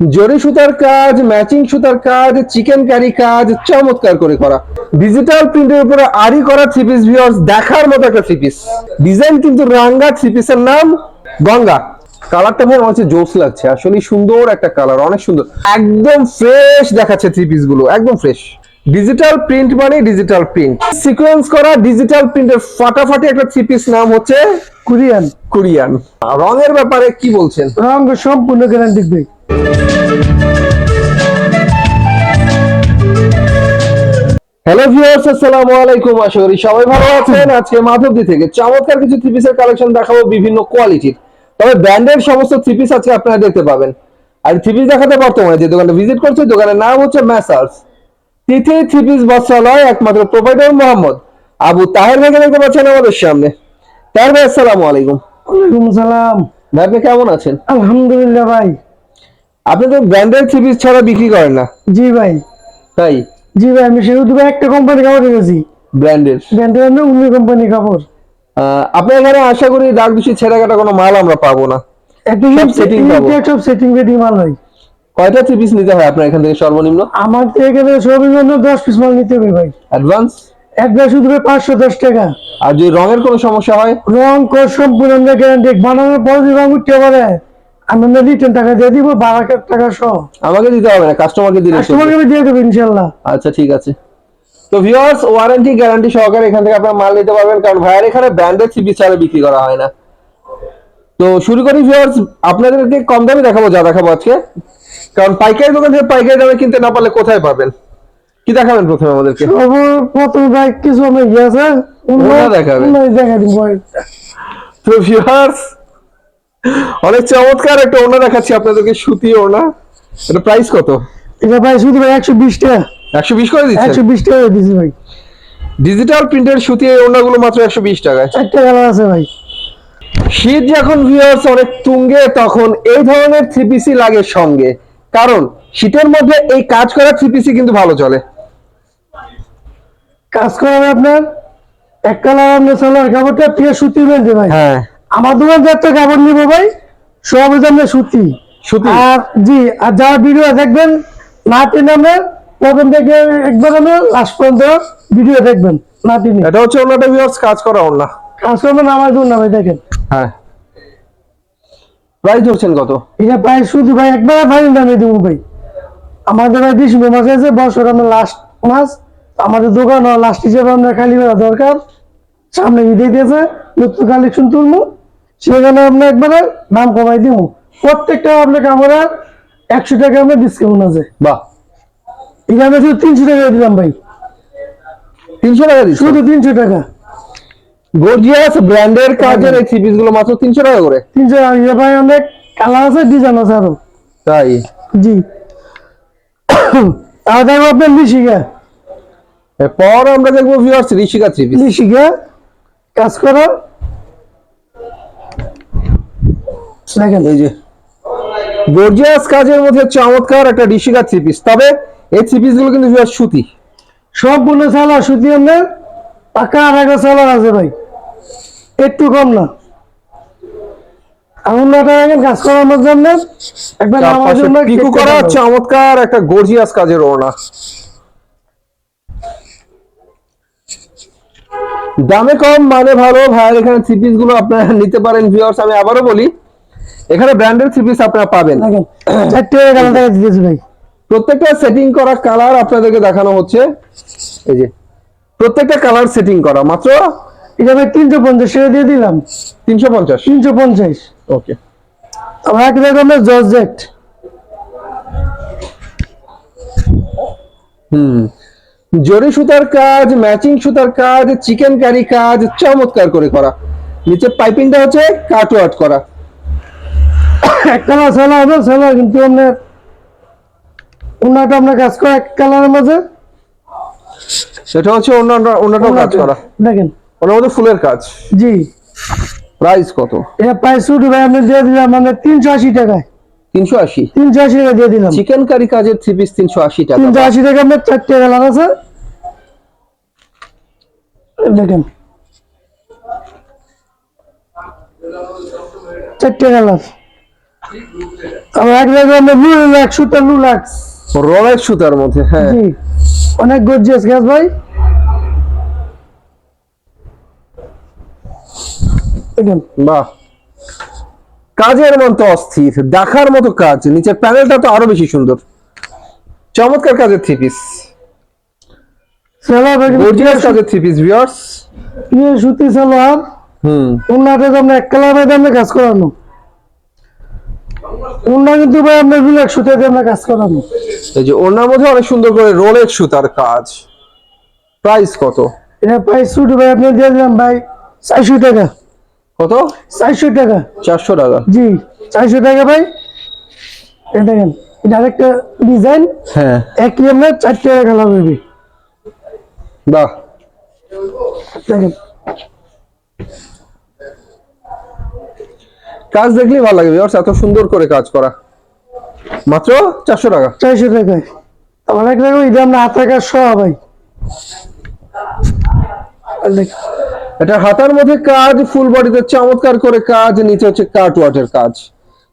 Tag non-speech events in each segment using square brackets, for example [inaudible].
জরি সুতার কাজ ম্যাচিং সুতার কাজ চিকেন কারি কাজ চমৎকার করে করা। ডিজিটাল প্রিন্টের উপরে আরি করা থ্রি পিস ভিউয়ার্স দেখার মতো একটা থ্রি পিস ডিজাইন কিন্তু রাঙ্গা থ্রি পিসের নাম গঙ্গা। কালারটা ভাই আমার কাছে জোস লাগছে আসলে সুন্দর একটা কালার অনেক সুন্দর। একদম ফ্রেশ দেখাচ্ছে থ্রি পিসগুলো একদম ফ্রেশ ডিজিটাল প্রিন্ট মানে ডিজিটাল প্রিন্ট সিকোয়েন্স করা ডিজিটাল প্রিন্টের ফাটাফাটি একটা থ্রি পিস নাম হচ্ছে কোরিয়ান কোরিয়ান রঙের ব্যাপারে কি বলছেন? রঙ সম্পূর্ণ গ্যারান্টি ভাই। হ্যালো ভিউয়ার্স আসসালামু আলাইকুম। আশা করি সবাই ভালো আছেন। আজকে মাধবদী থেকে চমৎকার কিছু থ্রি পিসের কালেকশন দেখাবো বিভিন্ন কোয়ালিটির তবে ব্র্যান্ডের সমস্ত থ্রি পিস আজকে আপনারা দেখতে পাবেন। আর থ্রি পিস দেখাতে বর্তমানে যে দোকানটা ভিজিট করছে দোকানের নাম হচ্ছে ম্যাসার্স তিথি থ্রি পিস বস্ত্রালয় একমাত্র প্রোভাইডার মোহাম্মদ আবু তাহের ভাইকে দেখতে পাচ্ছেন আমাদের সামনে। তাহের ভাই আসসালামু আলাইকুম। ওয়ালাইকুম সালাম ভাই আপনি কেমন আছেন? আলহামদুলিল্লাহ ভাই। আপনি তো ব্র্যান্ডের থ্রি পিস ছাড়া বিক্রি করেন না। জি ভাই। তাই? জি ভাই আমি শুধু ভাই একটা কোম্পানি কাপড় রেখেছি ব্র্যান্ডের? ব্র্যান্ডের আমরা উনি কোম্পানি কাপড় আপনার এখানে আশা করি দাগ বেশি ছেঁড়া কাটা কোনো মাল আমরা পাবো না। সব setting পাবো। সব সেটিং বেটিং মাল হয়। কয়টা থ্রি পিস নিতে হয় আপনার এখান থেকে সর্বনিম্ন? আমার থেকে এখানে জন্য দশ পিস মাল নিতে হবে ভাই। অ্যাডভান্স একবার শুধু পাঁচশো দশ টাকা। আর যদি রঙের কোনো সমস্যা হয়? রং কোড সম্পূর্ণ গ্যারান্টি বানানোর পর যদি রং উঠতে পারে আমি আমরা রিটার্ন টাকা দিয়ে দিব বারো টাকা সহ। আমাকে দিতে হবে না কাস্টমারকে দিলে কাস্টমারকে আমি দিয়ে দেবো ইনশাল্লাহ। আচ্ছা ঠিক আছে। তো ভিউয়ার্স ওয়ারেন্টি গ্যারান্টি সহকারে এখান থেকে আপনারা মাল নিতে পারবেন কারণ ভাইয়ের এখানে ব্র্যান্ডেড ছাড়া বিক্রি করা হয় না। তো শুরু করি ভিউয়ার্স আপনাদেরকে কম দামে দেখাবো যা দেখাবো আজকে। কারণ পাইকারি দোকান থেকে পাইকারি দামে কিনতে না পারলে কোথায় পাবেন? কি দেখাবেন প্রথমে আমাদেরকে? প্রথম ভাই কিছু আমি গিয়েছে ওনা দেখাবে। দেখা দিব তো ভিউয়ার্স অনেক চমৎকার একটা ওনা দেখাচ্ছি আপনাদেরকে সুতি ওনা এটা প্রাইস কত? এটা ভাই শুধু ভাই একশো বিশ টাকা। একশো বিশ করে দিচ্ছেন? একশো বিশ টাকা দিছি ভাই। ডিজিটাল প্রিন্টের সুতি এই ওড়নাগুলো মাত্র একশো বিশ টাকায়। চারটে কালার আছে ভাই। শীত যখন ভিউয়ার্স অনেক তুঙ্গে তখন এই ধরনের থ্রি পিসি লাগে সঙ্গে। কারণ শীতের মধ্যে এই কাজ করা থ্রি পিসি কিন্তু ভালো চলে। কাজ করাবে আপনার এক কালার আপনার সালোয়ার কাপড়টা প্রিয় সুতি বেঁধে ভাই। হ্যাঁ। আমার দোকান থেকে কাপড় নিবো ভাই। সব হচ্ছে সুতি। সুতি? আর জি আর যারা ভিডিও দেখবেন না টেনে আপনার প্রথম থেকে একবার আপনার লাস্ট পর্যন্ত ভিডিও দেখবেন না টেনে এটা হচ্ছে ওনাটা ভিউয়ার্স কাজ করা ওড়না কাজ করবেন আমার জন্য না ভাই দেখেন। হ্যাঁ। প্রাইস ধরছেন কত? এটা প্রায় শুধু ভাই একবার ফাইনাল দামে দেবো ভাই। আমাদের ডিসেম্বর মাসে আছে বছর আমরা লাস্ট মাস। আমাদের দোকান লাস্ট হিসেবে আমরা খালি বেড়া দরকার। সামনে ঈদে দিয়েছে নতুন কালেকশন তুলবো। সেখানে আমরা একবারে দাম কমাই দিব প্রত্যেকটা আপনাকে আমরা একশো টাকা আমরা ডিসকাউন্ট আছে বাহ। আমরা শুধু তিনশো টাকা দিলাম ভাই। তিনশো টাকা দিচ্ছি শুধু তিনশো টাকা। গর্জিয়াস ব্র্যান্ডের কাজের এই থ্রি গুলো মাত্র তিনশো টাকা করে? তিনশো টাকা। এটা ভাই অনেক কালার আছে ডিজাইন আছে আরও। তাই? জি। [coughs] আর দেখো আপনার লিশিকা। এরপর আমরা দেখব ভিউয়ার্স ঋষিকা থ্রি লিশিকা কাজ করো। দেখেন এই যে গর্জিয়াস কাজের মধ্যে চমৎকার একটা ঋষিকা থ্রি পিস তবে এই থ্রি পিসগুলো কিন্তু সুতি। সম্পূর্ণ সালোয়ার সুতি আপনার পাকা আছে ভাই। একটু কম না। কাজ করার মধ্যে আপনার একবার আমার জন্য পিকু করা। চমৎকার একটা গর্জিয়াস কাজের ওড়না। দামে কম মানে ভালো। ভাইয়ের এখানে থ্রি পিসগুলো আপনারা নিতে পারেন ভিউয়ার্স আমি আবারও বলি এখানে ব্র্যান্ডের থ্রি পিস আপনারা পাবেন। চারটে কালার টাকা দিতেছি ভাই। প্রত্যেকটা সেটিং করা কালার আপনাদেরকে দেখানো হচ্ছে। এই যে প্রত্যেকটা কালার সেটিং করা মাত্র এটা ভাই তিনশো পঞ্চাশ টাকা দিয়ে দিলাম। তিনশো পঞ্চাশ। তিনশো পঞ্চাশ। ওকে। আবার এক রকমের জর্জেট হুম জরি সুতার কাজ ম্যাচিং সুতার কাজ চিকেন কারি কাজ চমৎকার করে করা। নিচে পাইপিংটা হচ্ছে কাট ওয়াট করা। এক কালার সালোয়ার হবে সালোয়ার কিন্তু আপনার ওনাটা আপনার কাজ করা এক কালারের মাঝে সেটা হচ্ছে কাজ করা। দেখেন। ওনার মধ্যে ফুলের কাজ। জি। প্রাইস কত? এটা প্রায় শুধু ভাই আপনি দিয়ে দিলাম মানে তিনশো আশি টাকায়। তিনশো আশি? তিনশো আশি টাকা দিয়ে দিলাম। চিকেন কারি কাজের থ্রি পিস তিনশো আশি টাকা। তিনশো আশি টাকা আপনার চারটে কালার আছে। দেখেন। চারটে কালার। আমার এক জায়গায় সুতার রলের সুতার মধ্যে হ্যাঁ। অনেক গর্জিয়াস গ্যাস ভাই। বাহ। কাজের মন তো অস্থির দেখার মতো কাজ। নিচের প্যানেলটা তো আরও বেশি সুন্দর। চমৎকার কাজের থ্রি পিস গর্জিয়াস কাজের থ্রি পিস ভিউয়ার্স সুতি সালোয়ার। হুম। উন্নাতে আমরা এক কালার আমরা কাজ করানো। উন্না কিন্তু ভাই আমরা বিলাক সুতাতে আমরা কাজ করানো এই যে ওনার মধ্যে অনেক সুন্দর করে রোলের সুতার কাজ। প্রাইস কত? এটা প্রাইস শুট ভাই আপনি দিয়ে দিলাম ভাই চারশো টাকা। কত? চারশো টাকা। চারশো টাকা। জি চারশো টাকা ভাই। এটা দেখেন এটা আরেকটা ডিজাইন হ্যাঁ। একই আমরা চারটে কালার হবে। বাহ। দেখেন। কাজ দেখলেই ভালো লাগে ভিউয়ার্স এত সুন্দর করে কাজ করা। মাত্র চারশো টাকা। চারশো টাকায় আমার এক রকম এটা আমরা হাতে কাজ সহ ভাই। এটা হাতার মধ্যে কাজ ফুল বডিতে চমৎকার করে কাজ নিচে হচ্ছে কাট ওয়াটের কাজ।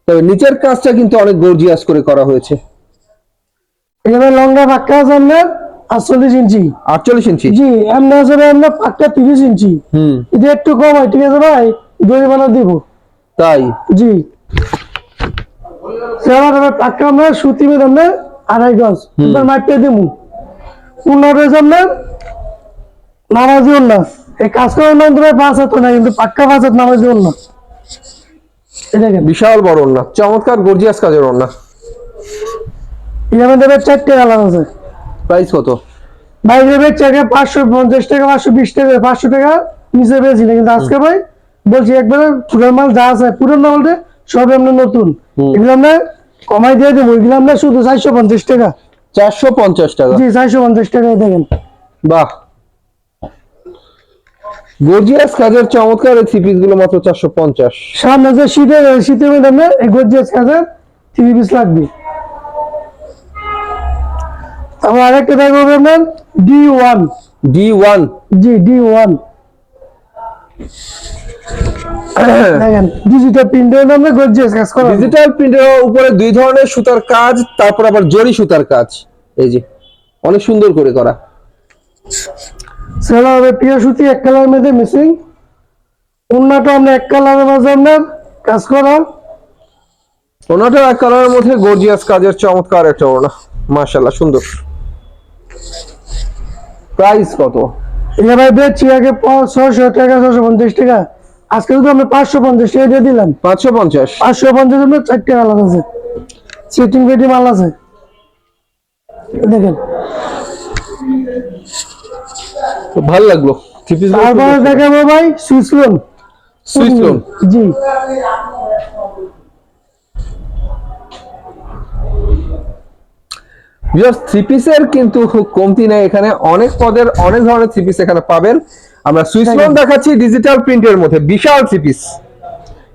তবে নিচের কাজটা কিন্তু অনেক গর্জিয়াস করে করা হয়েছে। এখানে লঙ্কা পাক্কা আছে আপনার আটচল্লিশ ইঞ্চি। আটচল্লিশ ইঞ্চি? জি এমনি আছে আপনার পাক্কা তিরিশ ইঞ্চি। হুম। যদি একটু কম হয় ঠিক আছে ভাই? জরিমানা দিব। তাই? জি। আমরা সুতি আড়াই গজ। এবার দিমু। হয়েছে নামাজি না এই কাজ করার পাঁচ হাত না কিন্তু পাক্কা পাঁচ হাত নামাজি না বিশাল বড় ওড়না চমৎকার গর্জিয়াস কাজের এর মধ্যে এবার চারটে আলাদা আছে। প্রাইস কত? বাইরে বেচ টাকা পাঁচশো পঞ্চাশ টাকা পাঁচশো বিশ টাকা পাঁচশো টাকা নিচে পেয়েছি না। কিন্তু আজকে ভাই বলছি একবারে পুরান মাল যা আছে পুরান মালটা সব আমরা নতুন। এগুলো আমরা কমাই দিয়ে দেবো এগুলো আমরা শুধু চারশো পঞ্চাশ টাকা। চারশো পঞ্চাশ টাকা? জি চারশো পঞ্চাশ টাকায় দেখেন। বাহ। গর্জিয়াস কাজের চমৎকার এই থ্রি পিসগুলো মাত্র চারশো পঞ্চাশ। সামনে যে শীতের শীতের মধ্যে আমরা এই গর্জিয়াস কাজের থ্রি পিস লাগবে। তারপর আরেকটা দেখব আপনার D one D one G D one দেখেন ডিজিটাল প্রিন্টের নামে গর্জিয়াস কাজ করা ডিজিটাল প্রিন্টের উপরে দুই ধরনের সুতার কাজ তারপর আবার জরি সুতার কাজ। এই যে অনেক সুন্দর করে করা। সেটা হবে প্রিয় সুতি এক কালার মধ্যে মিসিং অন্যটা আমরা এক কালারের মাঝে আপনার কাজ করা। ওনাটা এক কালারের মধ্যে গর্জিয়াস কাজের চমৎকার একটা ওনা মাশাল্লাহ সুন্দর। প্রাইস কত? এবার বেচছি আগে ছয়শো টাকা ছশো পঞ্চাশ টাকা। আজকে যদি আমরা পাঁচশো পঞ্চাশ টাকা দিলাম। পাঁচশো পঞ্চাশ? পাঁচশো পঞ্চাশ আপনার চারটে কালার আছে। সিটিং পেটি মাল আছে। দেখেন। ভালো লাগল। তারপরে দেখাবো ভাই লোন লোন জি। থ্রি পিসের কিন্তু কমতি নেই এখানে। অনেক পদের অনেক ধরনের থ্রি পিস এখানে পাবেন। আমরা সুইস লোন দেখাচ্ছি ডিজিটাল প্রিন্টের মধ্যে বিশাল থ্রি পিস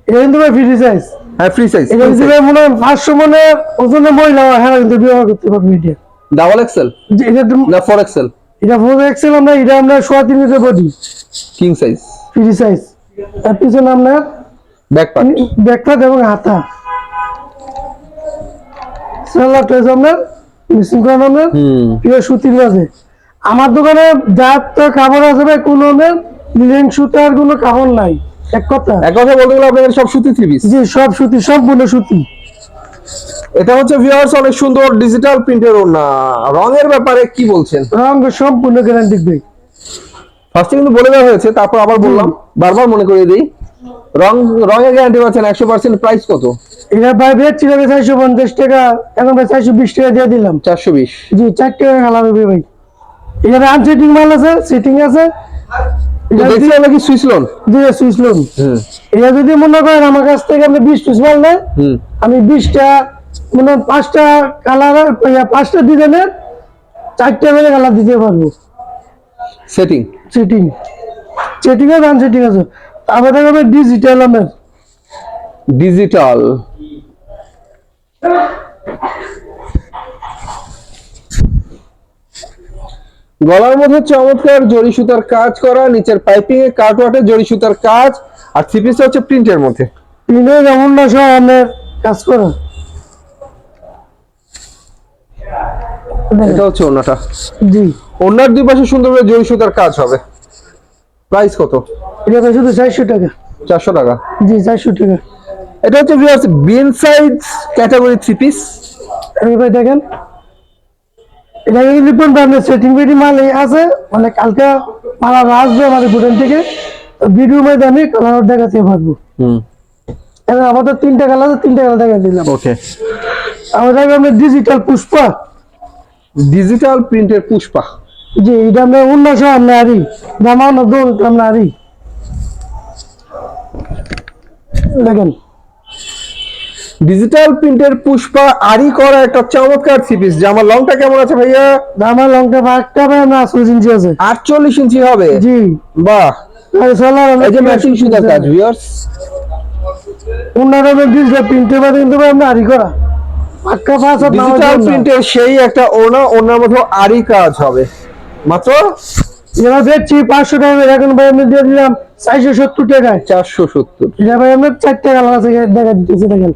এটা কিন্তু ভাই ফ্রি সাইজ হ্যাঁ ফ্রি সাইজ এটা কিন্তু ভাই মনে হয় পাঁচশো মনে ওজনে মহিলা হ্যাঁ কিন্তু ব্যবহার করতে পারবে এটা। ডাবল এক্সেল এটা না ফোর এক্সেল এটা ফোর এক্সেল আমরা এটা আমরা সোয়া তিন metre body king size free size তার পিছনে আপনার ব্যাক পার্ট ব্যাকপার্ট এবং হাতা। সালোয়ারটা হচ্ছে আপনার মিসিং করানো আপনার প্রিয় সুতির মাঝে। আমার দোকানে কাপড় আছে ভাই কোনো লিলেন সুতার কোনো কাপড় নাই। এক কথা। এক কথা বলতে গেলে আপনাদের সব সুতি থ্রি পিস জি সব সুতি সম্পূর্ণ সুতি। এটা হচ্ছে ভিউয়ার্স অনেক সুন্দর ডিজিটাল প্রিন্টের ওনা রঙের ব্যাপারে কি বলছেন? রঙ সম্পূর্ণ গ্যারান্টি দেয় ফার্স্টে কিন্তু বলে দেওয়া হয়েছে তারপর আবার বললাম। বারবার মনে করিয়ে দিই। রং রঙের গ্যারান্টি পাচ্ছেন একশো পার্সেন্ট প্রাইস কত? এটা ভাই বেচ ছিল চারশো পঞ্চাশ টাকা। এখন চারশো বিশ টাকা দিয়ে দিলাম। চারশো বিশ। জি চার টাকা খালা হবে ভাই। এখানে আনসেটিং মাল আছে সেটিং আছে। দেখছি আমরা কি লোন দিয়ে সুইচ লোন এটা যদি মনে করেন আমার কাছ থেকে আপনি বিশ পিস মাল হুম। আমি বিশটা মানে পাঁচটা কালার পাঁচটা ডিজাইনের চারটা করে কালার দিতে পারব। সেটিং সেটিং সেটিং আছে আনসেটিং আছে। তারপরে দেখাবে ডিজিটাল আমের। ডিজিটাল গলার মধ্যে চমৎকার জরি সুতার কাজ করা নিচের পাইপিং এ কাটওয়াটের জরি সুতার কাজ আর থ্রি পিস হচ্ছে প্রিন্টের মধ্যে। প্রিন্টের যেমন না সব আপনার কাজ করো। এটা হচ্ছে ওনাটা জি। ওনার দুই পাশে সুন্দর করে জরি সুতার কাজ হবে। প্রাইস কত? এটা শুধু চারশো টাকা। চারশো টাকা। জি চারশো টাকা। এটা হচ্ছে বিন সাইজ ক্যাটাগরি থ্রি পিস দেখেন। এটা লিপন ব্র্যান্ডের সেটিং বেডি মাল এই আছে মানে কালকে আরও আসবে আমাদের গুডেন থেকে ভিডিও মধ্যে আমি কালার দেখাতে পারব। হুম। এবার আমাদের তিনটা কালার আছে তিনটা কালার দেখা দিলাম। ওকে আমাদের আমরা ডিজিটাল পুষ্পা। ডিজিটাল প্রিন্টের পুষ্পা। জি এটা আমরা উন্নয়ন আমরা আরি জামানো দোল আমরা আরি দেখেন। ডিজিটাল প্রিন্টের পুষ্পা আরি করা একটা চমৎকার থ্রি পিস জামা লংটা কেমন আছে ভাইয়া? জামা লঙ্কা ভাগটা ভাই আমরা আসল ইঞ্চি আছে। আটচল্লিশ ইঞ্চি হবে? জি। বাহ। এই যে ম্যাচিং সুতার কাজ ভিউয়ার্স উন্নয়ন ডিজিটাল প্রিন্টের বাদে কিন্তু ভাই আমরা আরি করা। পাক্কা পাঁচ ডিজিটাল প্রিন্টের সেই একটা ওনা ওনার মধ্যে আরি কাজ হবে। মাত্র এবার দেখছি পাঁচশো টাকা এখন ভাই আমি দিয়ে দিলাম চারশো সত্তর টাকায় চারশো সত্তর। এটা ভাই আমরা চারটে কালার আছে দেখা দিতেছি দেখেন।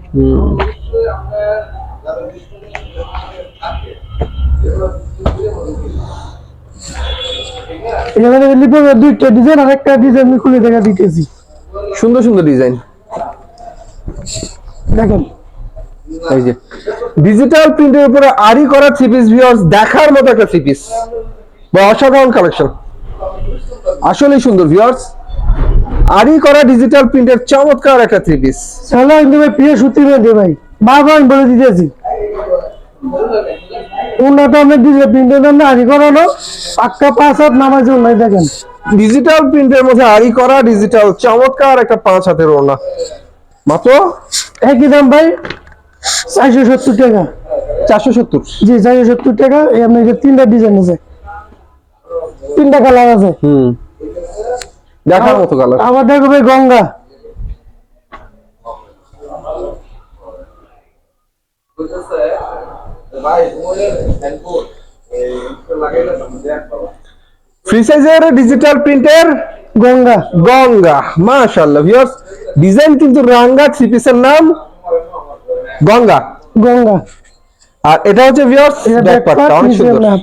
লিপের দুইটা ডিজাইন আর একটা ডিজাইন আমি খুলে দেখা দিতেছি। সুন্দর সুন্দর ডিজাইন দেখেন। এই যে ডিজিটাল প্রিন্টের উপরে আরি করা থ্রি পিস ভিউয়ার্স দেখার মতো একটা থ্রি পিস বা অসাধারণ কালেকশন আসলেই সুন্দর ভিউয়ার্স আরি করা ডিজিটাল প্রিন্টের চমৎকার একটা থ্রি পিস চলো কিন্তু ভাই প্রিয় সুতি মেয়ে দে ভাই। বারবার আমি বলে দিতেছি। উন্নত আমি প্রিন্টের জন্য করানো পাক্কা পাঁচ হাত নামার জন্য দেখেন। ডিজিটাল প্রিন্টের মধ্যে আরি করা ডিজিটাল চমৎকার একটা পাঁচ হাতের ওনা মাত্র? একই দাম ভাই চারশো সত্তর টাকা। চারশো সত্তর। জি চারশো সত্তর টাকা। এই আপনার তিনটা ডিজাইন আছে। তিনটা কালার আছে। হুম। দেখার মতো কালার আবার দেখো ভাই গঙ্গা। ফ্রি সাইজের ডিজিটাল প্রিন্টের গঙ্গা। গঙ্গা মাশাআল্লাহ ভিউয়ার্স ডিজাইন কিন্তু রাঙ্গা থ্রি পিসের নাম। গঙ্গা। গঙ্গা। আর এটা হচ্ছে ভিউয়ার্স ব্যাক পার্টটা অনেক সুন্দর।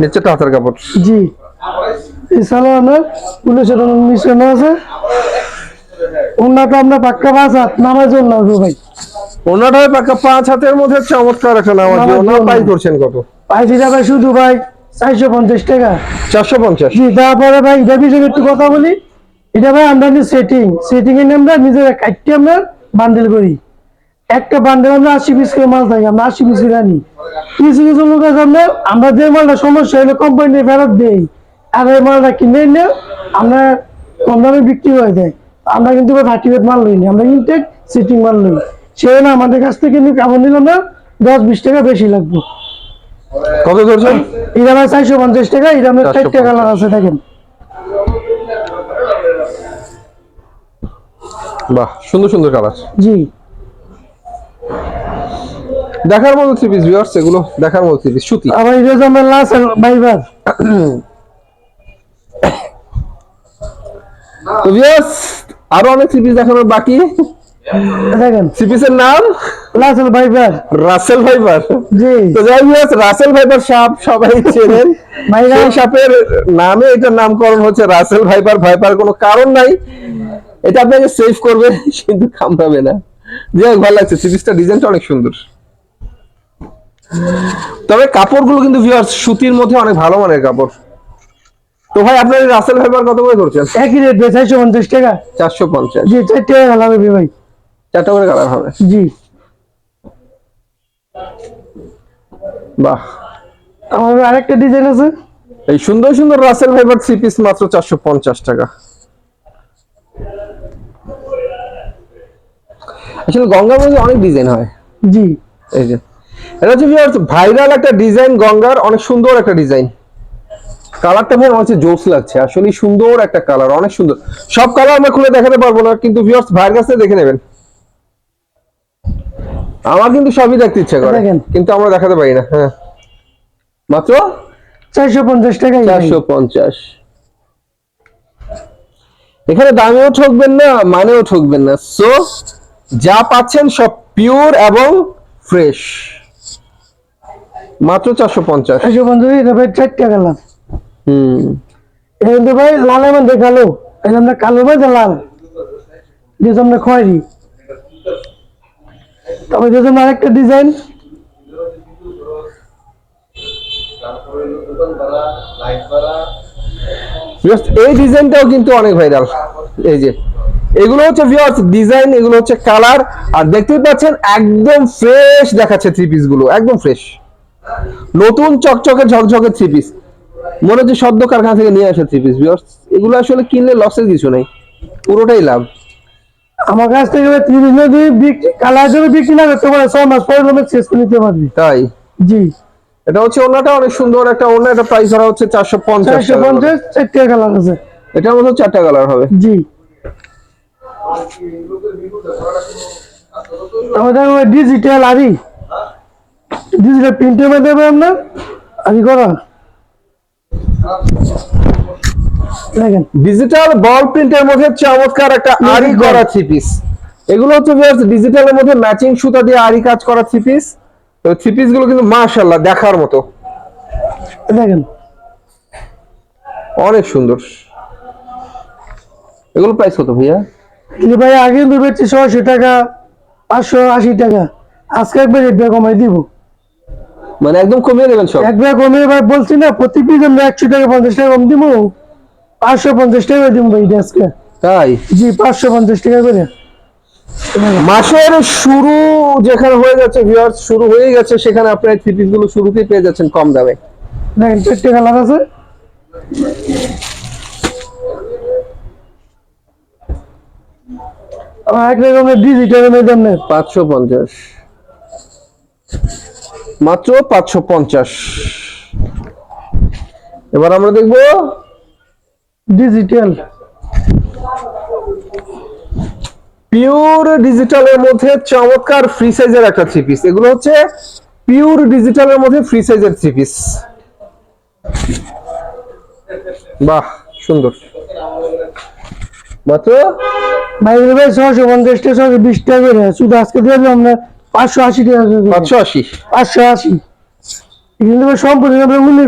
নিচেটা হাতের কাপড়। জি। আপনার মিশ্রণ আছে? উন্নত আমরা পাক্কা পাঁচ হাত নামার জন্য ভাই। ওনাটা হয় পাকা পাঁচ হাতের মধ্যে চমৎকার একটা নামাজ। পাই করছেন কত? পাইছি ভাই শুধু ভাই চারশো পঞ্চাশ টাকা। চারশো পঞ্চাশ? জি তারপরে ভাই এটা বিষয়ে একটু কথা বলি। এটা ভাই আমরা সেটিং সেটিং এর আমরা নিজের কাটতে আমরা বান্ডেল করি। একটা বান্ডেল আমরা আশি পিস করে মাল থাকে আমরা আশি পিস করে আনি। কিছু কিছু লোক আছে আমরা আমরা যে মালটা সমস্যা হলে কোম্পানি ফেরত দেই। আর এই মালটা কিনে নিয়ে আমরা কম দামে বিক্রি হয়ে যায়। আমরা কিন্তু থার্টি ওয়েট মাল লইনি আমরা ইনটেক সিটিং মাল লই। সেই না আমাদের কাছ থেকে নিয়ে কাপড় নিলাম না দশ বিশ টাকা বেশি লাগবে। কত ধরছেন? এটা ভাই চারশো পঞ্চাশ টাকা এটা আমরা 450 চারটে কালার আছে দেখেন। বাহ সুন্দর সুন্দর কালার জি। দেখার মতো থ্রি পিস ভিউয়ার্স এগুলো দেখার মতো থ্রি পিস সুতি। আবার এটা হচ্ছে আমার লাস্ট বাইবার। তো ভিউয়ার্স আরও অনেক থ্রি পিস দেখানোর বাকি। দেখেন। থ্রি পিসের নাম? লাস্ট বাইবার। রাসেল ফাইবার জি। তো যাই হোক রাসেল ভাইবার সাপ সবাই চেনেন। সেই সাপের নামে এটার নামকরণ হচ্ছে রাসেল ভাইপার ভাইবার কোনো কারণ নাই। এটা আপনাকে সেভ করবে কিন্তু কামড়াবে না। যাই ভালো লাগছে। সিরিজটা ডিজাইনটা অনেক সুন্দর। তবে কাপড়গুলো কিন্তু ভিউয়ার্স সুতির মধ্যে অনেক ভালো মানের কাপড়। তো ভাই আপনার রাসেল ভাইপার কত করে ধরছেন? একই রেট ভাই চারশো পঞ্চাশ টাকা। চারশো পঞ্চাশ। জি চারটে কালার হবে ভাই। চারটা করে কালার হবে। জি। বাহ। আমার আরেকটা ডিজাইন আছে। এই সুন্দর সুন্দর রাসেল ভাইপার থ্রি পিস মাত্র চারশো পঞ্চাশ টাকা। আসলে গঙ্গার মধ্যে অনেক ডিজাইন হয়। জি। এই যে। এটা হচ্ছে ভাইরাল একটা ডিজাইন গঙ্গার অনেক সুন্দর একটা ডিজাইন কালারটা ভাই আমার কাছে জোস লাগছে আসলে সুন্দর একটা কালার অনেক সুন্দর। সব কালার আমরা খুলে দেখাতে পারব না কিন্তু ভিউয়ার্স ভাইয়ের কাছে দেখে নেবেন। আমার কিন্তু সবই দেখতে ইচ্ছা করে। কিন্তু আমরা দেখাতে পারি না হ্যাঁ। মাত্র? চারশো পঞ্চাশ টাকা চারশো পঞ্চাশ। এখানে দামেও ঠকবেন না মানেও ঠকবেন না। সো যা পাচ্ছেন সব পিওর এবং ফ্রেশ মাত্র চারশো পঞ্চাশ। একশো পঞ্চাশ এটা ভাই চারটা কালার হুম। এটা কিন্তু ভাই লালের মধ্যে কালো। এটা আমরা কালো মধ্যে লাল? দিয়ে আমরা খয়েরি। তবে আমরা আরেকটা ডিজাইন এই ডিজাইনটাও কিন্তু অনেক ভাইরাল এই যে এগুলো হচ্ছে ভিউয়ার্স ডিজাইন এগুলো হচ্ছে কালার আর দেখতেই পাচ্ছেন একদম ফ্রেশ দেখাচ্ছে থ্রি পিসগুলো একদম ফ্রেশ নতুন চকচকে ঝকঝকে থ্রি পিস মনে হচ্ছে সদ্য কারখানা থেকে নিয়ে আসে থ্রি পিস ভিউয়ার্স এগুলো আসলে কিনলে লসের কিছু নেই পুরোটাই লাভ। আমার কাছ থেকে তিরিশ যদি বিক্রি কালার যদি বিক্রি না করতে পারে ছয় মাস পরে শেষ করে নিতে পারবি। তাই? জি। এটা হচ্ছে ওনাটা অনেক সুন্দর একটা ওনা এটা প্রাইস ধরা হচ্ছে চারশো পঞ্চাশ চারশো পঞ্চাশ চারটে কালার আছে। এটার মধ্যে চারটা কালার হবে। জি। আমাদের ডিজিটাল আরি ডিজিটাল প্রিন্টের মধ্যে হবে আপনার আরি করা। দেখেন ডিজিটাল বল প্রিন্টের মধ্যে চমৎকার একটা আরি করা থ্রি পিস এগুলো হচ্ছে ডিজিটালের মধ্যে ম্যাচিং সুতা দিয়ে আরি কাজ করা থ্রি পিস তো থ্রি পিসগুলো কিন্তু মাশাআল্লাহ দেখার মতো। দেখেন। অনেক সুন্দর। এগুলো প্রাইস কত ভাইয়া? কিন্তু ভাই আগে কিন্তু বেচছি ছয়শো টাকা পাঁচশো আশি টাকা। আজকে একবার রেটটা কমাই দিব। মানে একদম কমিয়ে দেবেন সব? একবার কমিয়ে ভাই বলছি না প্রতি পিস আমরা একশো টাকা পঞ্চাশ টাকা কম দিব পাঁচশো পঞ্চাশ টাকা দিব ভাই আজকে। তাই? জি পাঁচশো পঞ্চাশ টাকা করে। মাসের শুরু যেখানে হয়ে যাচ্ছে ভিউয়ার্স শুরু হয়ে গেছে সেখানে আপনার থ্রি পিসগুলো শুরুতেই পেয়ে যাচ্ছেন কম দামে। দেখেন চারটে কালার আছে? এক রকমের ডিজিটাল মধ্যে আপনার পাঁচশো পঞ্চাশ। মাত্র পাঁচশো পঞ্চাশ। এবার আমরা দেখব ডিজিটাল পিওর ডিজিটালের মধ্যে চমৎকার ফ্রি সাইজের একটা থ্রি পিস এগুলো হচ্ছে পিওর ডিজিটালের মধ্যে ফ্রি সাইজের থ্রি পিস বাহ সুন্দর। মাত্র? বাইরে ভাই ছশো পঞ্চাশ টাকা ছশো বিশ টাকা করে। শুধু আজকে দিয়ে দিলাম আমরা পাঁচশো আশি টাকা করে পাঁচশো আশি? পাঁচশো আশি। কিন্তু সম্পূর্ণ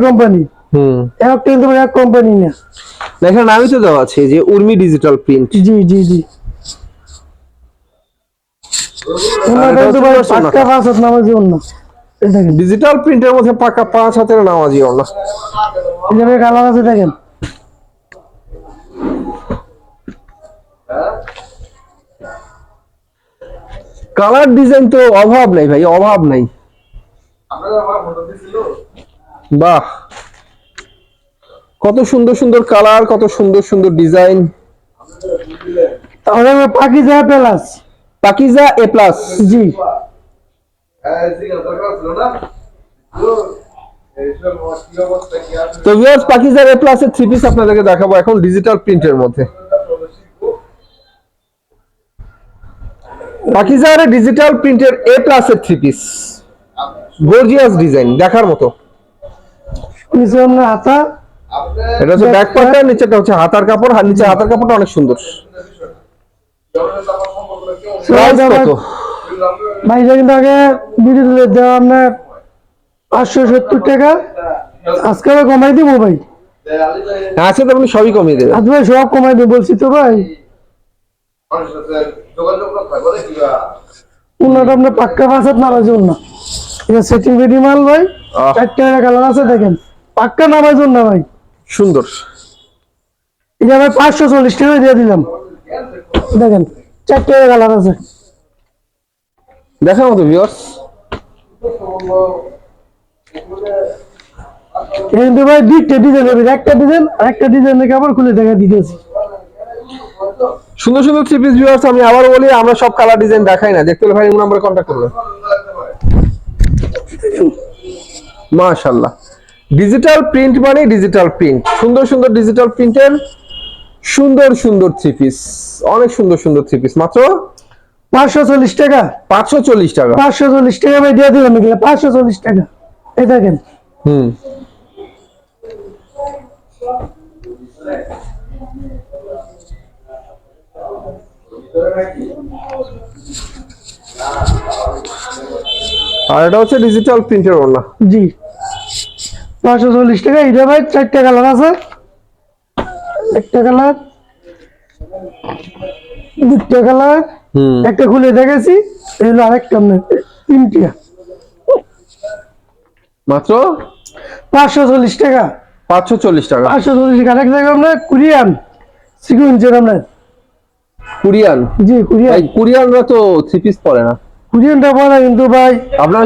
কোম্পানি হুম। এক কিন্তু এক কোম্পানি না। তো দেওয়া আছে যে উর্মি ডিজিটাল প্রিন্ট জি জি জি। ডিজিটাল প্রিন্টের মধ্যে পাকা পাঁচ হাতের নামাজি এই কালার আছে দেখেন। কালার ডিজাইন তো অভাব নাই ভাই অভাব নাই। বাহ। কত সুন্দর সুন্দর কালার কত সুন্দর সুন্দর ডিজাইন। তাহলে Pakhi plus Pakiza A plus জি। তো ভিউয়ার্স পাকিজার এ প্লাস এর থ্রি পিস আপনাদেরকে দেখাবো এখন ডিজিটাল প্রিন্টের মধ্যে। পাকিজার ডিজিটাল প্রিন্টের এ প্লাস এর থ্রি পিস গর্জিয়াস ডিজাইন দেখার মতো। নিচে হাতা। এটা হচ্ছে ব্যাক পার্টটা নিচেটা হচ্ছে হাতার কাপড় আর নিচে হাতার কাপড়টা অনেক সুন্দর। প্রাইস কত? বাইরে কিন্তু আগে বিদ্যুৎ দেওয়া আপনার পাঁচশো সত্তর টাকা। আজকে কমাই দিব ভাই। আছে তো আপনি সবই কমিয়ে দেবেন। আজ ভাই সব কমাই দিব বলছি তো ভাই। উন্নত আপনার পাক্কা পাঁচ হাত নামাজ না। এটা সেটিং রেডি মাল ভাই আহ। চারটে কালার আছে দেখেন। পাক্কা নামাজ না ভাই। সুন্দর। এটা পাঁচশো চল্লিশ টাকা দিয়ে দিলাম। দেখেন চারটে কালার আছে। দেখার মতো ভিউয়ার্স কিন্তু ভাই দুইটা ডিজাইন একটা ডিজাইন আর একটা ডিজাইনের কাপড় খুলে দেখা দিতেছি। সুন্দর সুন্দর থ্রি পিস ভিউয়ার্স আমি আবার বলি আমরা সব কালার ডিজাইন দেখাই না। দেখতে হলে ভাই নাম্বারে কন্ট্যাক্ট করবেন মাশাআল্লাহ। ডিজিটাল প্রিন্ট মানে ডিজিটাল প্রিন্ট সুন্দর সুন্দর ডিজিটাল প্রিন্টের সুন্দর সুন্দর থ্রি পিস অনেক সুন্দর সুন্দর থ্রি পিস মাত্র পাঁচশো চল্লিশ টাকা। পাঁচশো চল্লিশ টাকা। পাঁচশো চল্লিশ টাকা ভাই দিয়ে দিলাম এগুলো। পাঁচশো চল্লিশ টাকা। এই দেখেন। হুম। আর এটা হচ্ছে ডিজিটাল প্রিন্টের ওড়না। জি। পাঁচশো চল্লিশ টাকা এটা ভাই চারটা কালার আছে। একটা কালার দুটা কালার একটা খুলে দেখেছি এই হলো আরেকটা তিনটিয়া মাত্র? পাঁচশো চল্লিশ টাকা। পাঁচশো চল্লিশ টাকা। পাঁচশো চল্লিশ টাকা আরেক জায়গায় আপনার কুরিয়ান সিকুয়েন্সের আপনার। কুরিয়ান? জি কুরিয়ান। ভাই কুরিয়ানরা তো থ্রি পিস পরে না। পড়া কিন্তু ভাই আপনারা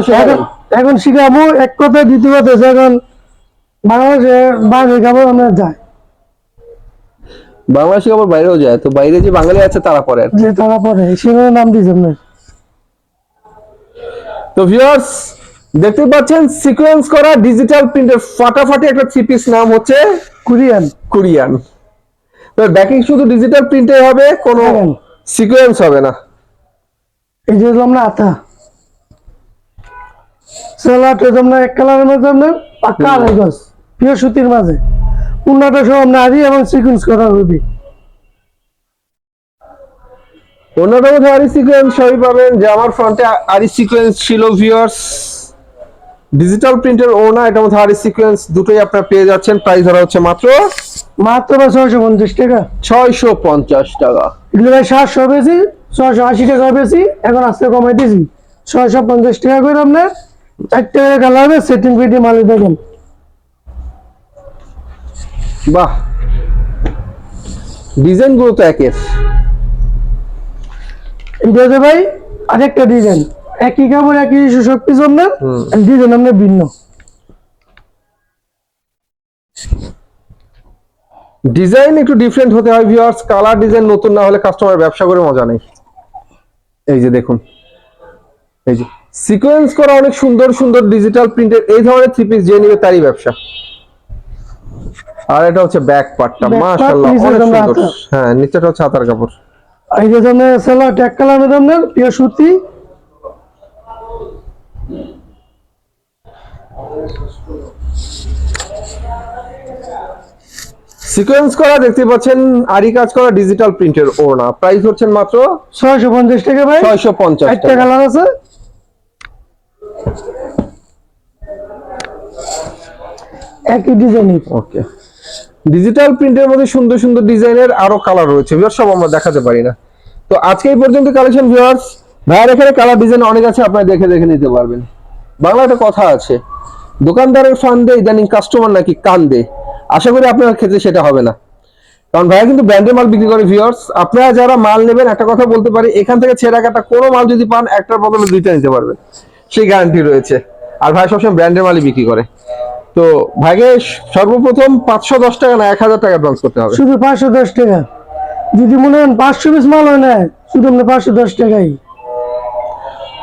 এখন শিখাবো এক কথা দ্বিতীয় কথা এখন বাংলাদেশে বাইরে আমরা বাংলাদেশি আবার বাইরেও যায় তো বাইরে যে বাঙালি আছে তারা পরে। যে তারা পরে। সেখানে নাম দিয়েছে আপনার তো ভিউয়ার্স দেখতে পাচ্ছেন সিকোয়েন্স করা ডিজিটাল প্রিন্টের ফাটাফাটি একটা থ্রি পিস নাম হচ্ছে কুরিয়ান। কুরিয়ান। তো ব্যাকিং শুধু ডিজিটাল প্রিন্টে হবে কোনো হ্যাঁ। সিকোয়েন্স হবে না। এই যে আমরা আতা। সালাট হচ্ছে আমরা এক কালারের মধ্যে আপনার পাক্কা আড়াই গজ পিওর সুতির মাঝে। উন্নত সব আদি এবং সিকুয়েন্স করা হবে অন্যতম আরি সিকোয়েন্স সবই পাবেন যে আমার ফ্রন্টে আরি সিকোয়েন্স ছিল ভিউয়ার্স ডিজিটাল প্রিন্টের ওনা এটার মধ্যে আরি সিকোয়েন্স দুটোই আপনারা পেয়ে যাচ্ছেন প্রাইস ধরা হচ্ছে মাত্র মাত্র ছয়শো পঞ্চাশ টাকা? ছয়শো পঞ্চাশ টাকা। এগুলো ভাই সাতশো বেশি ছয়শো আশি টাকা বেশি এখন আজকে কমাই দিয়েছি ছয়শো পঞ্চাশ টাকা করে আপনার কালার হবে সেটিং ফিটি মালিক দেখেন। বাহ। ডিজাইনগুলো তো একের। এটা ভাই আরেকটা ডিজাইন। একই কাপড় একই সব কিছু আপনার। ডিজাইন আপনার ভিন্ন। ডিজাইন একটু ডিফারেন্ট হতে হয় ভিউয়ার্স কালার ডিজাইন নতুন না হলে কাস্টমার ব্যবসা করে মজা নেই। এই যে দেখুন। এই যে সিকোয়েন্স করা অনেক সুন্দর সুন্দর ডিজিটাল প্রিন্টের এই ধরনের থ্রি পিস যে নিবে তারই ব্যবসা। আর এটা হচ্ছে ব্যাক পার্টটা মাশাআল্লাহ অনেক সুন্দর। হ্যাঁ নিচেটা হচ্ছে হাতার কাপড়। এই যে আপনার সেলার ট্যাগ কালার আপনার পিওর সুতি। সিকোয়েন্স করা দেখতে পাচ্ছেন আরি কাজ করা ডিজিটাল প্রিন্টের ওড়না। প্রাইস হচ্ছে মাত্র ছয়শো পঞ্চাশ টাকা ভাই। ছয়শো পঞ্চাশ একটা টাকা। কালার আছে। একই ডিজাইনের ওকে ডিজিটাল প্রিন্টের মধ্যে সুন্দর সুন্দর ডিজাইনের আরও কালার রয়েছে। ভিউয়ার সব আমরা দেখাতে পারি না। তো আজকে এই পর্যন্ত কালেকশন ভিউয়ার্স ভাইয়ের এখানে কালার ডিজাইন অনেক আছে আপনারা দেখে দেখে নিতে পারবেন। বাংলা একটা কথা আছে দোকানদারের ফান্দে ইদানিং কাস্টমার নাকি কান্দে। আশা করি আপনার ক্ষেত্রে সেটা হবে না। কারণ ভাইয়া কিন্তু ব্র্যান্ডের মাল বিক্রি করে ভিউয়ার্স আপনারা যারা মাল নেবেন একটা কথা বলতে পারি এখান থেকে ছেঁড়া কাটা কোনো মাল যদি পান একটার বদলে দুইটা নিতে পারবেন। সেই গ্যারান্টি রয়েছে। আর ভাই সবসময় ব্র্যান্ডের মালই বিক্রি করে। তো ভাইকে সর্বপ্রথম পাঁচশো দশ টাকা না এক হাজার টাকা অ্যাডভান্স করতে হবে। শুধু পাঁচশো দশ টাকা। যদি মনে হয় পাঁচশো পিস মাল হয় না শুধু আপনার পাঁচশো দশ টাকাই।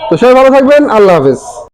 তো সবাই ভালো থাকবেন আল্লাহ হাফেজ।